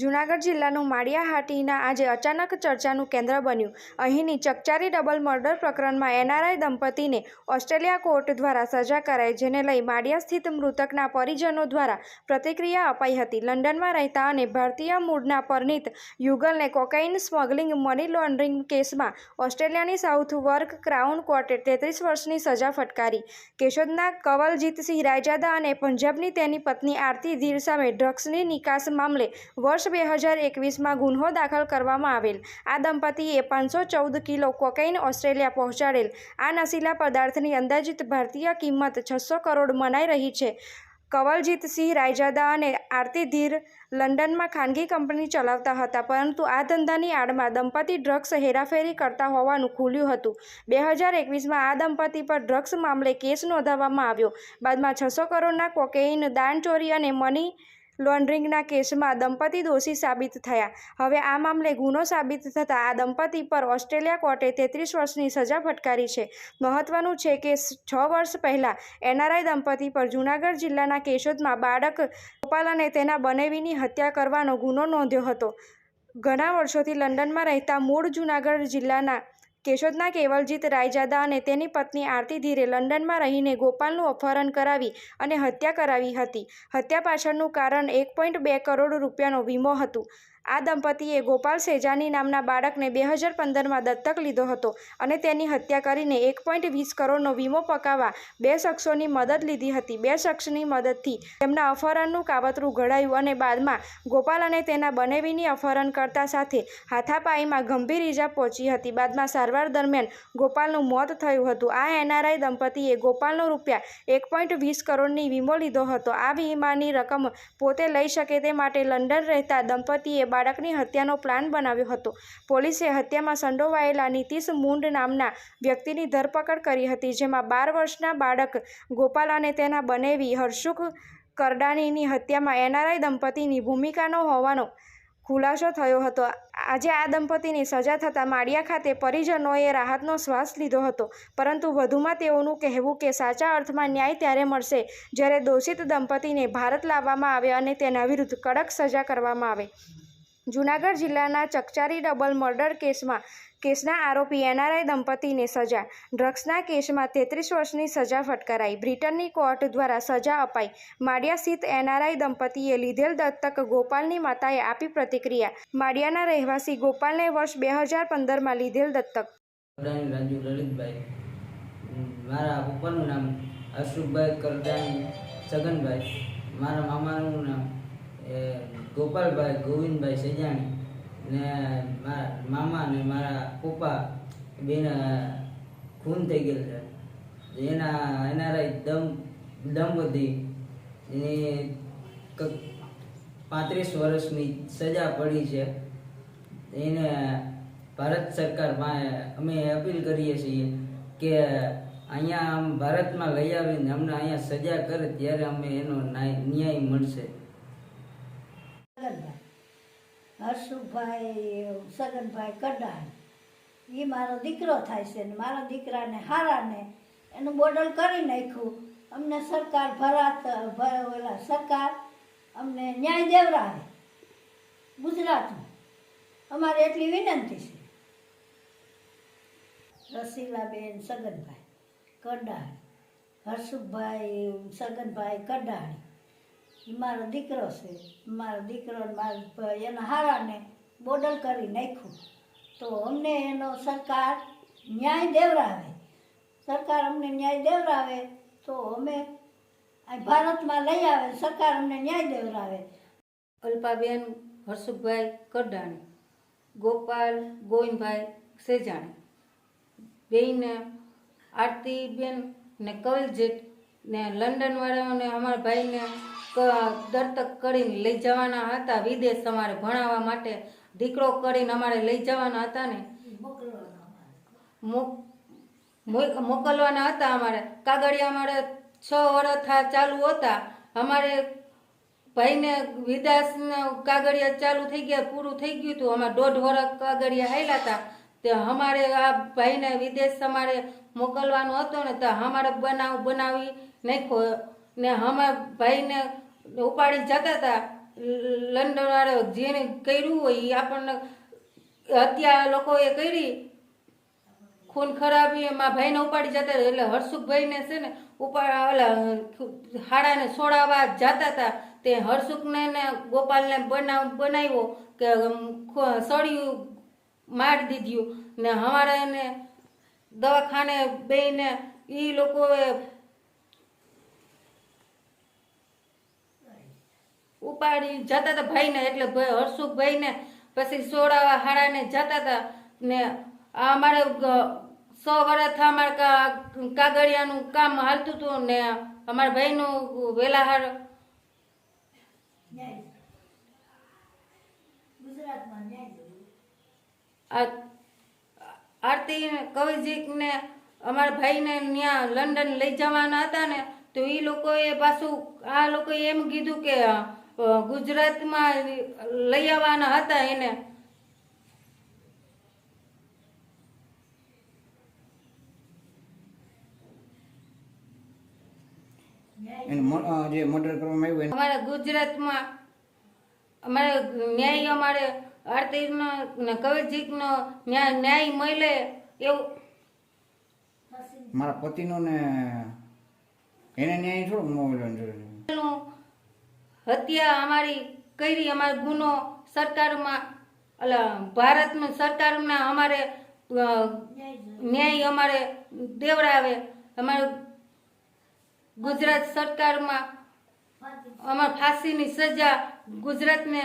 જૂનાગઢ જિલ્લાનું માળિયાહાટીના આજે અચાનક ચર્ચાનું કેન્દ્ર બન્યું. અહીંની ચકચારી ડબલ મર્ડર પ્રકરણમાં એનઆરઆઈ દંપતીને ઓસ્ટ્રેલિયા કોર્ટ દ્વારા સજા કરાઈ, જેને લઈ માળિયા સ્થિત મૃતકના પરિજનો દ્વારા પ્રતિક્રિયા અપાઈ હતી. લંડનમાં રહેતા અને ભારતીય મૂળના પરનીત યુગલને કોકાઇન સ્મગલિંગ મની લોન્ડરિંગ કેસમાં ઓસ્ટ્રેલિયાની સાઉથ વર્ક ક્રાઉન કોર્ટે તેત્રીસ વર્ષની સજા ફટકારી. કેશોદના કવલજીતસિંહ રાયજાદા અને પંજાબની તેની પત્ની આરતી ધીર સામે ડ્રગ્સની નિકાસ મામલે વર્ષ બે હજાર એકવીસમાં ગુન્હો દાખલ કરવામાં આવેલ. આ દંપતીએ પાંચસો ચૌદ કિલો કોકેઇન ઓસ્ટ્રેલિયા પહોંચાડેલ. આ નશીલા પદાર્થની અંદાજિત ભારતીય કિંમત છસો કરોડ મનાઈ રહી છે. કવલજીતસિંહ રાયજાદા અને આરતી ધીર લંડનમાં ખાનગી કંપની ચલાવતા હતા, પરંતુ આ ધંધાની આડમાં દંપતી ડ્રગ્સ હેરાફેરી કરતા હોવાનું ખુલ્યું હતું. બે હજાર એકવીસમાં આ દંપતી પર ડ્રગ્સ મામલે કેસ નોંધાવવામાં આવ્યો. બાદમાં છસો કરોડના કોકેઇન દાણચોરી અને મની લોન્ડરિંગના કેસમાં દંપતી દોષી સાબિત થયા. હવે આ મામલે ગુનો સાબિત થતાં આ દંપતી પર ઓસ્ટ્રેલિયા કોર્ટે તેત્રીસ વર્ષની સજા ફટકારી છે. મહત્વનું છે કે છ વર્ષ પહેલાં એનઆરઆઈ દંપતી પર જૂનાગઢ જિલ્લાના કેશોદમાં બાળક ગોપાલ તેના બનેવીની હત્યા કરવાનો ગુનો નોંધ્યો હતો. ઘણા વર્ષોથી લંડનમાં રહેતા મૂળ જૂનાગઢ જિલ્લાના કેશોદના કેવલજીત રાયજાદા અને તેની પત્ની આરતી ધીરે લંડનમાં રહીને ગોપાલનું અપહરણ કરાવી અને હત્યા કરાવી હતી. હત્યા પાછળનું કારણ એક પોઈન્ટ બે કરોડ રૂપિયાનો વીમો હતું. આ દંપતીએ ગોપાલ સેજાની નામના બાળકને બે હજાર પંદરમાં દત્તક લીધો હતો અને તેની હત્યા કરીને એક પોઈન્ટ વીસ કરોડનો વીમો પકાવવા બે શખ્સોની મદદ લીધી હતી. બે શખ્સની મદદથી તેમના અપહરણનું કાવતરું ઘડાયું અને બાદમાં ગોપાલ અને તેના બનેવીની અપહરણકર્તા સાથે હાથાપાઈમાં ગંભીર ઈજા પહોંચી હતી. બાદમાં સારવાર દરમિયાન ગોપાલનું મોત થયું હતું. આ એનઆરઆઈ દંપતીએ ગોપાલનો રૂપિયા એક પોઈન્ટ વીસ કરોડની વીમો લીધો હતો. આ વીમાની રકમ પોતે લઈ શકે તે માટે લંડન રહેતા દંપતીએ બાળકની હત્યાનો પ્લાન બનાવ્યો હતો. પોલીસે હત્યામાં સંડોવાયેલા નીતિશ મુંડ નામના વ્યક્તિની ધરપકડ કરી હતી, જેમાં બાર વર્ષના બાળક ગોપાલ અને તેના બનેવી હર્ષુક કરડાનીની હત્યામાં એનઆરઆઈ દંપતીની ભૂમિકાનો હોવાનો ખુલાસો થયો હતો. આજે આ દંપતીની સજા થતાં માળિયા ખાતે પરિજનોએ રાહતનો શ્વાસ લીધો હતો, પરંતુ વધુમાં તેઓનું કહેવું કે સાચા અર્થમાં ન્યાય ત્યારે મળશે જ્યારે દોષિત દંપતીને ભારત લાવવામાં આવે અને તેના વિરુદ્ધ કડક સજા કરવામાં આવે. જૂનાગઢ જિલ્લાના ચકચારી ડબલ મર્ડર કેસમાં, કેસના આરોપી એનઆરઆઈ દંપતીને સજા, ડ્રગ્સના કેસમાં તેત્રીસ વર્ષની સજા ફટકારાઈ, બ્રિટનની કોર્ટ દ્વારા સજા અપાઈ. માળિયા સ્થિત એનઆરઆઈ દંપતીએ લીધેલ દત્તક ગોપાલની માતાએ આપી પ્રતિક્રિયા. માળિયાના રહેવાસી ગોપાલને વર્ષ બે હજાર પંદરમાં લીધેલ દત્તક. રાજુ લલિતભાઈ, મારા પપ્પાનું નામ અશોકભાઈ કરદાણી છગનભાઈ, મારા મામાનું નામ ગોપાલભાઈ, ગોવિંદભાઈ સજાણી ને મારા મામા ને મારા પપ્પા બેન ખૂન થઈ ગયેલ છે. એના એનઆરઆઈ દમ દંપતી એની પાંત્રીસ વર્ષની સજા પડી છે. એને ભારત સરકાર અમે અપીલ કરીએ છીએ કે અહીંયા આમ ભારતમાં લઈ આવીને અમને અહીંયા સજા કરે ત્યારે અમે એનો ન્યાય મળશે. હર્ષુભાઈ સગનભાઈ કડાણ. એ મારો દીકરો થાય છે ને મારા દીકરાને હારાને એનું બોડલ કરી નાખ્યું. અમને સરકાર ભરાત ઓલા સરકાર અમને ન્યાય દેવરાવે. ગુજરાતમાં. અમારે એટલી વિનંતી છે. રસીલાબેન સગનભાઈ કડાણ, હર્ષુભાઈ સગનભાઈ કડાણી. મારો દીકરો છે. મારો દીકરો ને એના હારાને બોડલ કરી નાખ્યું. તો અમને એનો સરકાર ન્યાય દેવરાવે. સરકાર અમને ન્યાય દેવરાવે તો અમે ભારતમાં લઈ આવે, સરકાર અમને ન્યાય દેવરાવે. અલ્પાબેન હર્ષુભાઈ કડાણી ગોપાલ ગોવિંદભાઈ સેજાણી બેયને આરતીબેન ને કવલજીત ને લંડનવાળાઓને, અમારા ભાઈને દત્તક કરીને લઈ જવાના હતા. વિદેશ અમારે ભણાવવા માટે દીકરો કરીને અમારે લઈ જવાના હતા ને. મોક- મોક- મોકલવાના હતા અમારે. કાગળિયા અમારે છ વર્ષ ચાલુ હતા. અમારે ભાઈને વિદાસના કાગળિયા ચાલુ થઈ ગયા, પૂરું થઈ ગયું હતું. અમારે દોઢ વર્ષ કાગળિયા હાલ્યા હતા. તે અમારે આ ભાઈને વિદેશ અમારે મોકલવાનો હતો ને, તો અમારે બનાવ બનાવી નાખ્યો. ને અમારા ભાઈને ઉપાડી જતા હતા. લંડન વાળો જેને કર્યું હોય એ આપણને હત્યા લોકોએ કરી. ખૂન ખરાબી, એમાં ભાઈને ઉપાડી જતા. એટલે હર્ષુખભાઈને છે ને ઉપાડ ઓલા, હાડાને છોડાવવા જતા હતા. તે હર્ષુખને ને ગોપાલને બનાવ, બનાવ્યો કે સળિયું મારી દીધું ને અમારે એને દવાખાને બેને એ લોકોએ ઉપાડી જતા હતા ભાઈને, એટલે ભાઈ હર્ષુખભાઈને, પછી સોડાવા હાડાને જતા હતા ને અમારે સો વર્ષ અમારે કાગળિયાનું કામ હાલતું હતું ને અમારા ભાઈનું વેલાહાર આરતી કવિજીને અમારા ભાઈને ત્યાં લંડન લઈ જવાના હતા ને, તો એ લોકોએ પાછું, આ લોકોએ એમ કીધું કે ગુજરાતમાં લઈ આવવાના હતા એને. મ- જે મર્ડર કરવામાં આવ્યું અમારા ગુજરાતમાં અમારે ન્યાય અમારે આરતીનો ને કવિજીનો ન્યાય ન્યાય મળે એવું. મારા પતિનો ને એને ન્યાય થોડુંક ન મળવાનું જરૂર છે. નું હત્યા અમારી કરી, અમારો ગુનો સરકારમાં, અલા ભારતમાં સરકારમાં અમારે ન્યાય અમારે દેવડાવે. અમારે ગુજરાત સરકારમાં અમારે ફાંસીની સજા ગુજરાતને